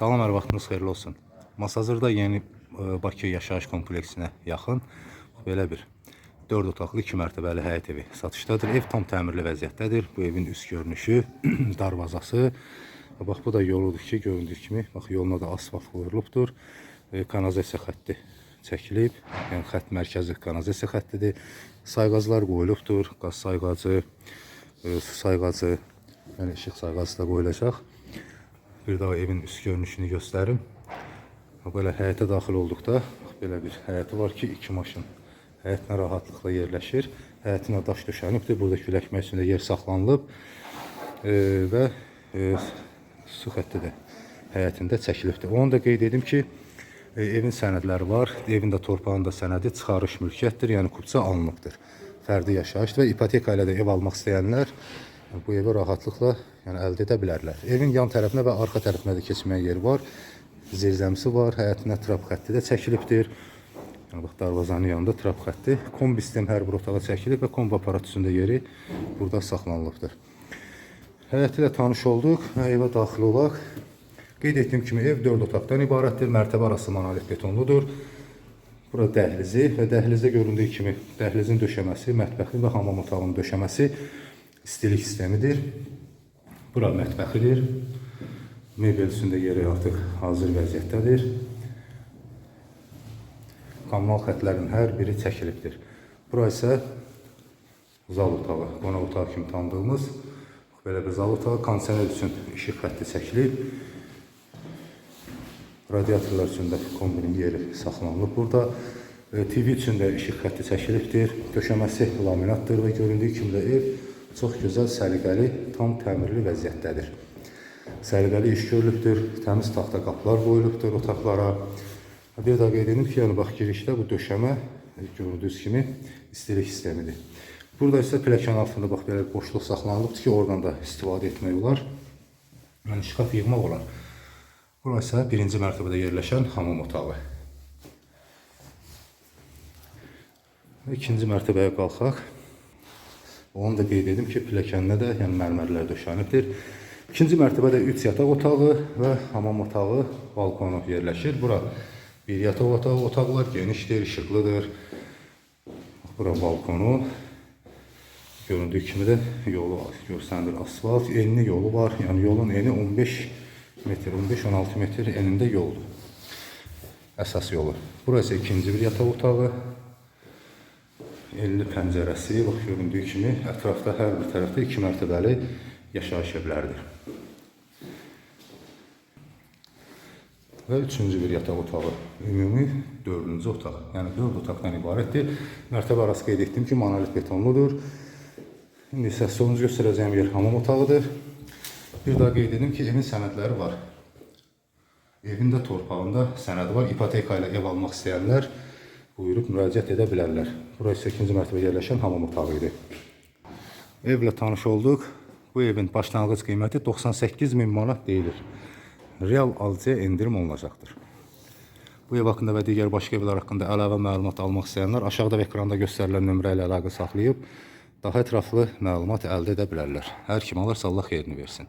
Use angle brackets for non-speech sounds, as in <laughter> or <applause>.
Salam, hər vaxtınız xeyirli olsun. Masazırda yeni e, Bakı yaşayış kompleksinə yaxın belə bir 4 otaqlı 2 mərtəbəli həyət evi satışdadır. Ev tam təmirli vəziyyətdədir. Bu evin üst görünüşü, <clears throat> darvazası. Bax bu da yoludur ki, göründüyü kimi, bax yoluna da asfalt qoyulubdur. E, kanalizasiya xətti çəkilib. Yəni xətt mərkəzi kanalizasiya xəttidir. Sayğaclar qoyulubdur. Qaz sayğacı, e, su sayğacı, yəni işıq sayğacı da qoyulacaq. Bir daha evin üst görünüşünü göstərim. Böyle həyətə daxil olduqda belə bir həyəti var ki, iki maşın həyətinə rahatlıqla yerləşir. Həyətinə daş döşənibdir. Burada küləkmək üçün yer saxlanılıb. E, və e, su xətti də həyətində çəkilibdir. Onu da qeyd edim ki, e, evin sənədləri var. Evin də torpağın da sənədi çıxarış mülkiyyətdir, yəni kupça alınıbdır. Fərdi yaşayış və ipoteka ilə də ev almaq istəyənlər bu evi rahatlıqla yəni əldə edə bilərlər. Evin yan tərəfinə və arxa tərəfinə də keçməyə yer var. Zirzəmisi var, həyətinə trap xətti də çəkilibdir. Yəni bax darvazanın yanında trap xətti, kombi sistem hər bir otağa çəkilib və kombi aparat üçün də yeri burada saxlanılıbdır. Həyəti ilə tanış olduq və evə daxil olaq. Qeyd etdiyim kimi ev 4 otaqdan ibarətdir. Mərtəbə arası monolit betonludur. Bura dəhlizi və dəhlizdə göründüyü kimi dəhlizin döşəməsi, mətbəxin və hamam otağının döşəməsi istilik sistemidir. Bura mətbəxidir. Mebel üstündə yeri artıq hazır vəziyyətdədir. Kommunal xətlərin hər biri çəkilibdir. Bura isə zal otağı, qonaq otağı kimi tanıdığımız belə bir zal otağı, kondisioner üçün işıq xətti çəkilib. Radiatorlar üçün də kombinin yeri saxlanılıb burada. E, TV üçün də işıq xətti çəkilibdir. Döşəməsi laminatdır və göründüyü kimi də ev çox gözəl, səliqəli, tam təmirli vəziyyətdədir. Səliqəli iş görülübdür, təmiz taxta qapılar qoyulubdur otaqlara. Bir daha qeyd edim ki, yəni bax girişdə bu döşəmə e, gördüyünüz kimi istilik sistemidir. Burada isə pilləkən altında bax belə boşluq saxlanılıbdır ki, oradan da istifadə etmək olar. Yəni şkaf yığmaq olar. Burası birinci mərtəbədə yerləşən hamam otağı. İkinci mərtəbəyə qalxaq. Onu da qeyd edim ki, pilləkəndə də yəni mərmərlər döşənibdir. İkinci mərtəbədə 3 yataq otağı və hamam otağı, balkonu yerləşir. Bura bir yataq otağı, otaqlar genişdir, işıqlıdır. Bura balkonu. Göründüyü kimi də yolu görsəndir asfalt. Enli yolu var. Yəni yolun eni 15 metr, 15-16 metr enində yoldur. Əsas yolu. Burası ikinci bir yataq otağı. 50 pəncərəsi, bax göründüyü kimi ətrafda hər bir tərəfdə 2 mərtəbəli yaşayış evləridir. Və üçüncü bir yataq otağı, ümumi dördüncü otaq. Yəni dörd otaqdan ibarətdir. Mərtəbə arası qeyd etdim ki, monolit betonludur. İndi isə sonuncu göstərəcəyim yer hamam otağıdır. Bir daha qeyd edim ki, evin sənədləri var. Evin də torpağında sənədi var. İpoteka ilə ev almaq istəyənlər buyurub müraciət edə bilərlər. Burası 8-ci mərtəbə yerləşən hamam otağı idi. Evlə tanış olduq. Bu evin başlanğıc qiyməti 98 min manat deyilir. Real alıcıya endirim olunacaqdır. Bu ev haqqında və digər başqa evlər haqqında əlavə məlumat almaq istəyənlər aşağıda və ekranda göstərilən nömrə ilə əlaqə saxlayıb daha ətraflı məlumat əldə edə bilərlər. Hər kim alırsa Allah xeyrini versin.